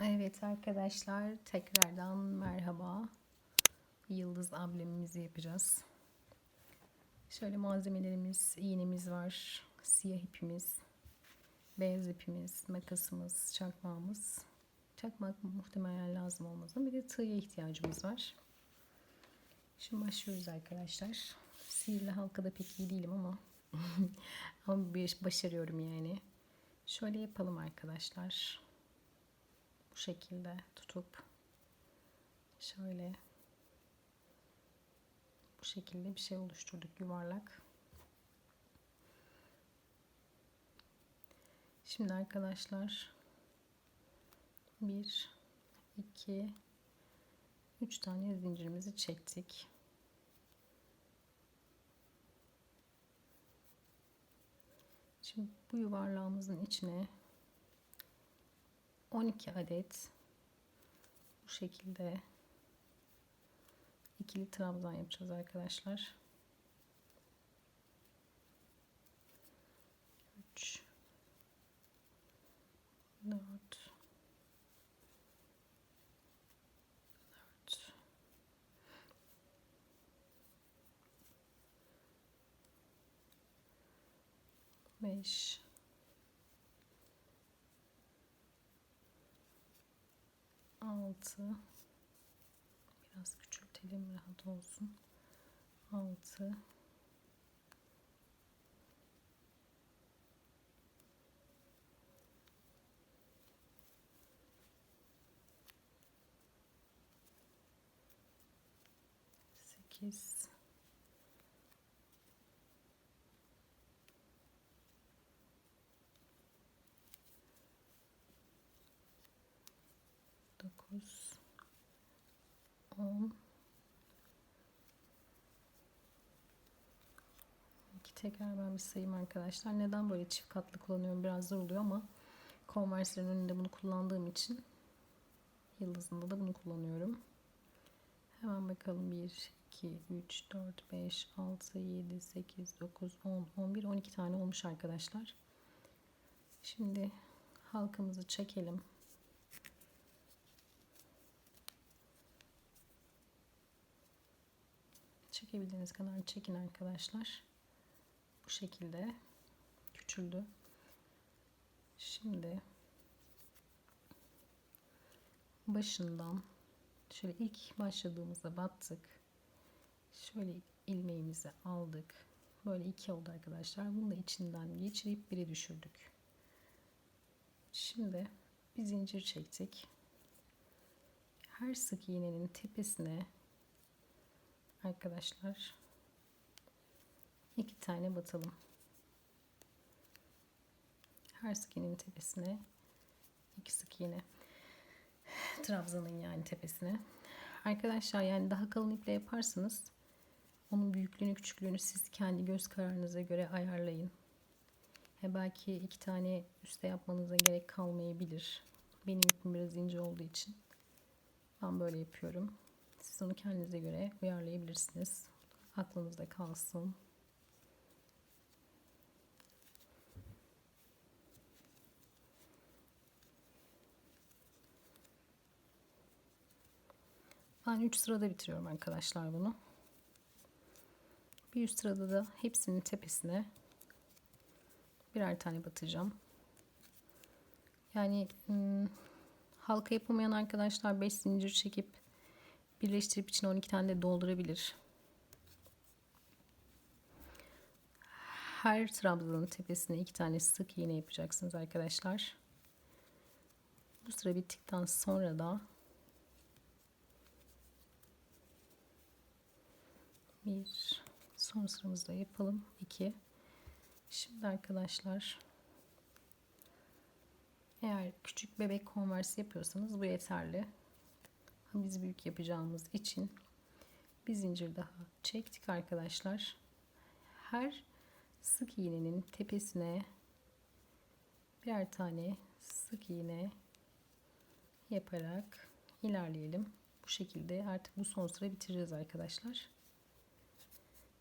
Evet arkadaşlar tekrardan merhaba. Yıldız amblemimizi yapacağız. Şöyle malzemelerimiz, iğnemiz var, siyah ipimiz, beyaz ipimiz, makasımız, çakmağımız. Çakmak muhtemelen lazım olmaz ama bir de tığya ihtiyacımız var. Şimdi başlıyoruz arkadaşlar. Sihirli halkada pek iyi değilim ama ama bir başarıyorum yani. Şöyle yapalım arkadaşlar. Bu şekilde tutup şöyle bu şekilde bir şey oluşturduk yuvarlak. Şimdi arkadaşlar 1 2 3 tane zincirimizi çektik. Şimdi bu yuvarlağımızın içine 12 adet bu şekilde ikili trabzan yapacağız arkadaşlar. 3 4 4 5 6 biraz küçültelim rahat olsun. 6 8 9 10 İki tekrar ben bir sayayım arkadaşlar. Neden böyle çift katlı kullanıyorum? Biraz zor oluyor ama Converse'lerin önünde bunu kullandığım için Yıldızında da bunu kullanıyorum. Hemen bakalım 1, 2, 3, 4, 5, 6, 7, 8, 9, 10, 11, 12 tane olmuş arkadaşlar. Şimdi halkamızı çekelim. Çekebildiğiniz kadar çekin arkadaşlar. Bu şekilde küçüldü. Şimdi başından şöyle ilk başladığımızda battık. Şöyle ilmeğimizi aldık. Böyle iki oldu arkadaşlar. Bunu da içinden geçirip biri düşürdük. Şimdi bir zincir çektik. Her sık iğnenin tepesine arkadaşlar iki tane batalım. Her sık iğnenin tepesine iki sık iğne. Trabzanın yani tepesine. Arkadaşlar yani daha kalın iple yaparsanız onun büyüklüğünü küçüklüğünü siz kendi göz kararınıza göre ayarlayın. He belki iki tane üste yapmanıza gerek kalmayabilir. Benim ipim biraz ince olduğu için ben böyle yapıyorum. Siz onu kendinize göre uyarlayabilirsiniz. Aklınızda kalsın. Ben 3 sırada bitiriyorum arkadaşlar bunu. Bir üst sırada da hepsinin tepesine birer tane batacağım. Yani ım, halka yapamayan arkadaşlar 5 zincir çekip birleştirip içine 12 tane de doldurabilir. Her trabzanın tepesine iki tane sık iğne yapacaksınız arkadaşlar. Bu sıra bittikten sonra da bir son sıramızda yapalım. 2 Şimdi arkadaşlar eğer küçük bebek konversi yapıyorsanız bu yeterli. Biz büyük yapacağımız için bir zincir daha çektik arkadaşlar. Her sık iğnenin tepesine birer tane sık iğne yaparak ilerleyelim. Bu şekilde artık bu son sıra bitireceğiz arkadaşlar.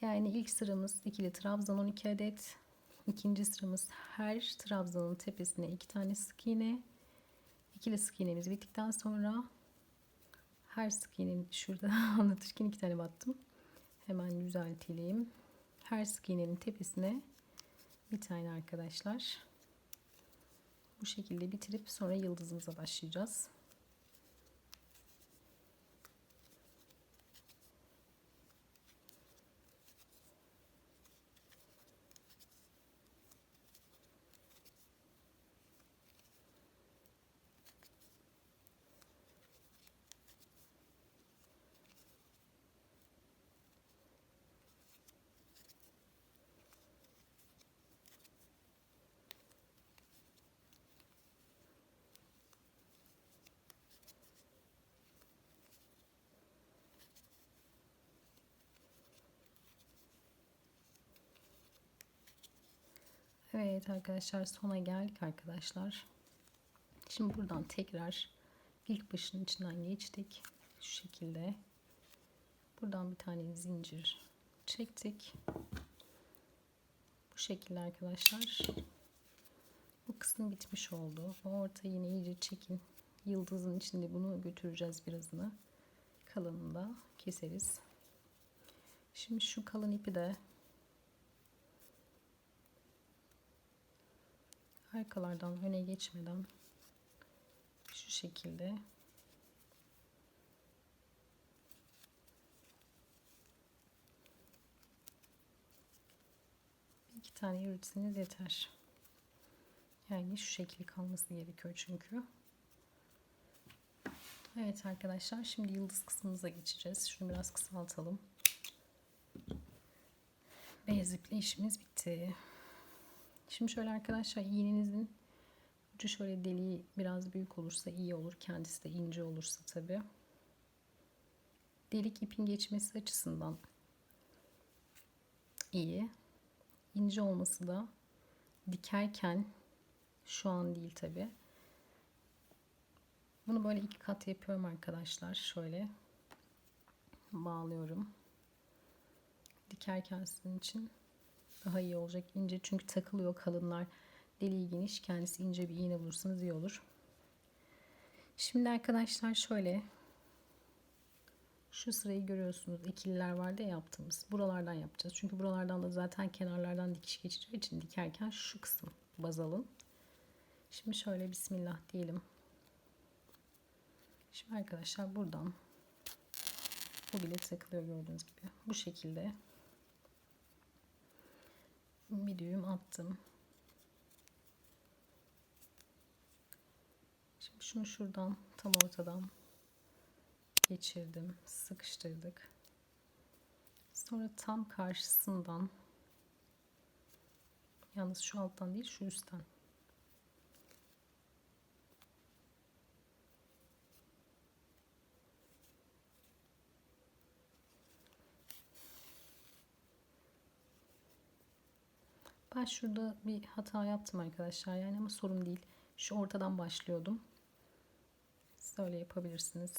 Yani ilk sıramız ikili trabzan 12 adet. İkinci sıramız her trabzanın tepesine iki tane sık iğne. İkili sık iğnemiz bittikten sonra her sık iğnenin şurada anlatırken iki tane battım. Hemen düzeltelim. Her sık iğnenin tepesine bir tane arkadaşlar. Bu şekilde bitirip sonra yıldızımıza başlayacağız. Evet arkadaşlar sona geldik arkadaşlar. Şimdi buradan tekrar ilk başın içinden geçtik. Şu şekilde. Buradan bir tane zincir çektik. Bu şekilde arkadaşlar. Bu kısım bitmiş oldu. O orta yine iyice çekin. Yıldızın içinde bunu götüreceğiz birazını. Kalanını da keseriz. Şimdi şu kalın ipi de arkalardan öne geçmeden şu şekilde iki tane yürütseniz yeter. Yani şu şekil kalması gerekiyor çünkü. Evet arkadaşlar şimdi yıldız kısmımıza geçeceğiz. Şunu biraz kısaltalım. Beyaz iple işimiz bitti. Şimdi şöyle arkadaşlar iğnenizin ucu şöyle deliği biraz büyük olursa iyi olur. Kendisi de ince olursa tabi. Delik ipin geçmesi açısından iyi. İnce olması da dikerken şu an değil tabi. Bunu böyle iki kat yapıyorum arkadaşlar. Şöyle bağlıyorum. Dikerken sizin için daha iyi olacak. ince çünkü takılıyor kalınlar. Deliği geniş. Kendisi ince bir iğne bulursanız iyi olur. Şimdi arkadaşlar şöyle şu sırayı görüyorsunuz. İkililer vardı ya yaptığımız. Buralardan yapacağız. Çünkü buralardan da zaten kenarlardan dikiş geçeceği için dikerken şu kısım baz alın. Şimdi şöyle bismillah diyelim. Şimdi arkadaşlar buradan bu bile takılıyor gördüğünüz gibi. Bu şekilde bir attım. Şimdi şunu şuradan tam ortadan geçirdim. Sıkıştırdık. Sonra tam karşısından yalnız şu alttan değil şu üstten Ben şurada bir hata yaptım arkadaşlar yani ama sorun değil. Şu ortadan başlıyordum. Siz öyle yapabilirsiniz.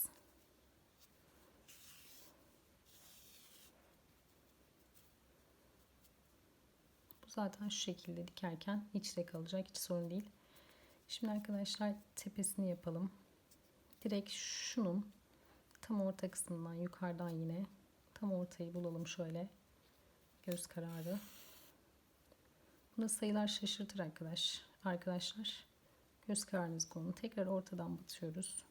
Bu zaten şu şekilde dikerken içte kalacak. Hiç sorun değil. Şimdi arkadaşlar tepesini yapalım. Direkt şunun tam orta kısmından yukarıdan yine tam ortayı bulalım şöyle. Göz kararı. Bunda sayılar şaşırtır arkadaş. Arkadaşlar göz kararınız konun. Tekrar ortadan batıyoruz.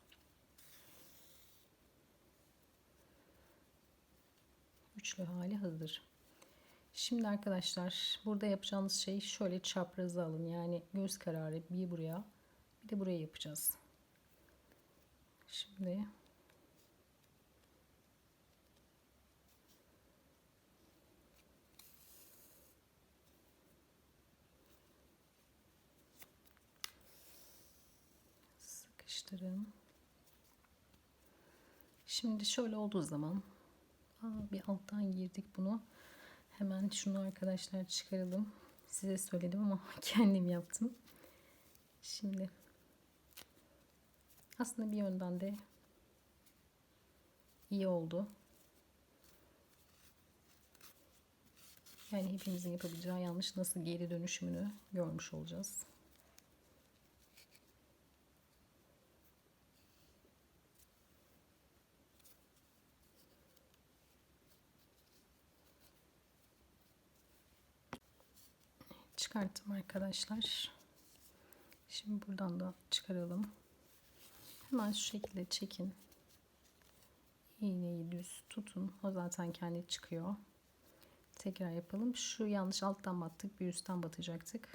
Üçlü hali hazır. Şimdi arkadaşlar burada yapacağımız şey şöyle çaprazı alın. Yani göz kararı bir buraya bir de buraya yapacağız. Şimdi sıkıştırın. Şimdi şöyle olduğu zaman aa, bir alttan girdik bunu. Hemen şunu arkadaşlar çıkaralım. Size söyledim ama kendim yaptım. Şimdi aslında bir yönden de iyi oldu. Yani hepimizin yapabileceği yanlış nasıl geri dönüşümünü görmüş olacağız. Çıkarttım arkadaşlar. Şimdi buradan da çıkaralım. Hemen şu şekilde çekin. İğneyi düz tutun. O zaten kendi çıkıyor. Tekrar yapalım. Şu yanlış alttan battık. Bir üstten batacaktık.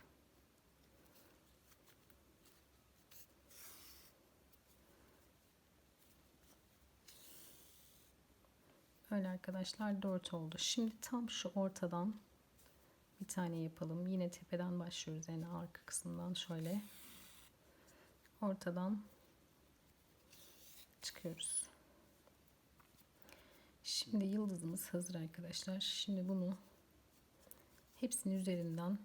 Öyle arkadaşlar 4 oldu. Şimdi tam şu ortadan bir tane yapalım. Yine tepeden başlıyoruz. Yani arka kısmından şöyle. Ortadan çıkıyoruz. Şimdi yıldızımız hazır arkadaşlar. Şimdi bunu hepsinin üzerinden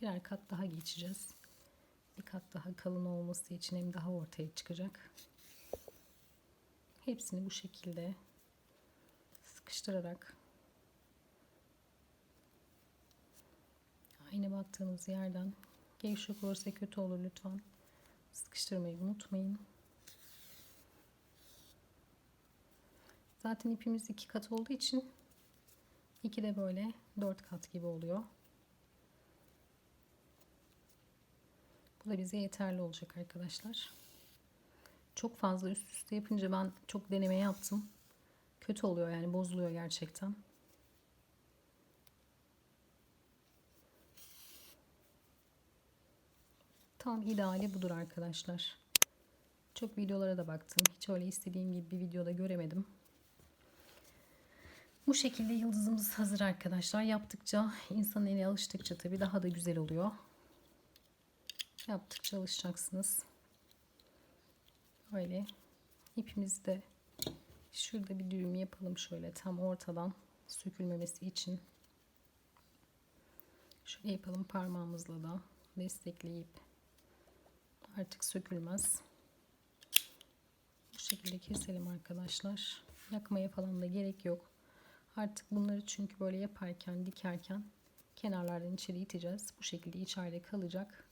birer kat daha geçeceğiz. Bir kat daha kalın olması için hem daha ortaya çıkacak. Hepsini bu şekilde sıkıştırarak aynı battığınız yerden gevşek olursa kötü olur lütfen. Sıkıştırmayı unutmayın. Zaten ipimiz iki kat olduğu için iki de böyle dört kat gibi oluyor. Bu da bize yeterli olacak arkadaşlar. Çok fazla üst üste yapınca ben çok deneme yaptım. Kötü oluyor yani bozuluyor gerçekten. Tam ideali budur arkadaşlar. Çok videolara da baktım. Hiç öyle istediğim gibi bir videoda göremedim. Bu şekilde yıldızımız hazır arkadaşlar. Yaptıkça insan eli alıştıkça tabii daha da güzel oluyor. Yaptıkça alışacaksınız. Öyle. İpimizi de şurada bir düğüm yapalım şöyle tam ortadan sökülmemesi için. Şöyle yapalım parmağımızla da destekleyip artık sökülmez. Bu şekilde keselim arkadaşlar. Yakmaya falan da gerek yok. Artık bunları çünkü böyle yaparken, dikerken kenarlardan içeri iteceğiz. Bu şekilde içeride kalacak.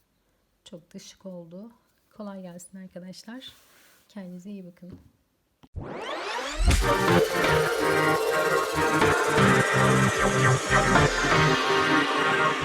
Çok da şık oldu. Kolay gelsin arkadaşlar. Kendinize iyi bakın.